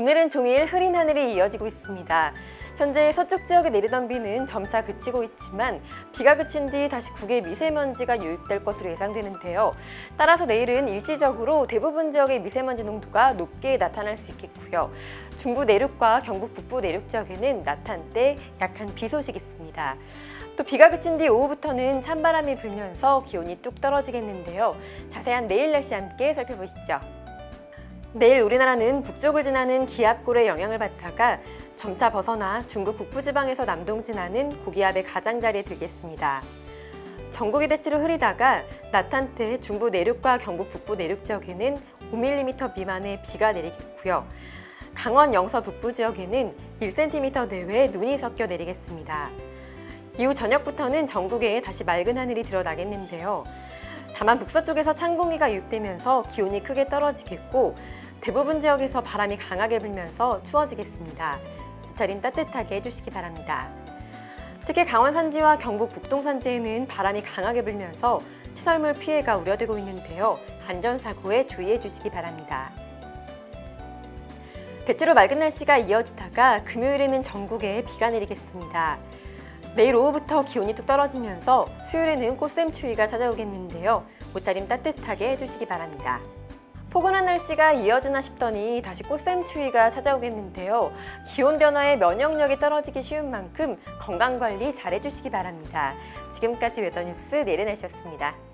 오늘은 종일 흐린 하늘이 이어지고 있습니다. 현재 서쪽 지역에 내리던 비는 점차 그치고 있지만 비가 그친 뒤 다시 국외 미세먼지가 유입될 것으로 예상되는데요. 따라서 내일은 일시적으로 대부분 지역의 미세먼지 농도가 높게 나타날 수 있겠고요. 중부 내륙과 경북 북부 내륙 지역에는 낮한 때 약한 비 소식 있습니다. 또 비가 그친 뒤 오후부터는 찬바람이 불면서 기온이 뚝 떨어지겠는데요. 자세한 내일 날씨 함께 살펴보시죠. 내일 우리나라는 북쪽을 지나는 기압골의 영향을 받다가 점차 벗어나 중국 북부지방에서 남동진하는 고기압의 가장자리에 들겠습니다. 전국이 대체로 흐리다가 낮 한때 중부 내륙과 경북 북부 내륙 지역에는 5mm 미만의 비가 내리겠고요. 강원 영서 북부 지역에는 1cm 내외 눈이 섞여 내리겠습니다. 이후 저녁부터는 전국에 다시 맑은 하늘이 드러나겠는데요. 다만 북서 쪽에서 찬 공기가 유입되면서 기온이 크게 떨어지겠고 대부분 지역에서 바람이 강하게 불면서 추워지겠습니다. 옷차림 따뜻하게 해주시기 바랍니다. 특히 강원 산지와 경북 북동 산지에는 바람이 강하게 불면서 시설물 피해가 우려되고 있는데요. 안전사고에 주의해 주시기 바랍니다. 대체로 맑은 날씨가 이어지다가 금요일에는 전국에 비가 내리겠습니다. 내일 오후부터 기온이 뚝 떨어지면서 수요일에는 꽃샘추위가 찾아오겠는데요. 옷차림 따뜻하게 해주시기 바랍니다. 포근한 날씨가 이어지나 싶더니 다시 꽃샘추위가 찾아오겠는데요. 기온 변화에 면역력이 떨어지기 쉬운 만큼 건강관리 잘 해주시기 바랍니다. 지금까지 웨더뉴스 내려내셨습니다.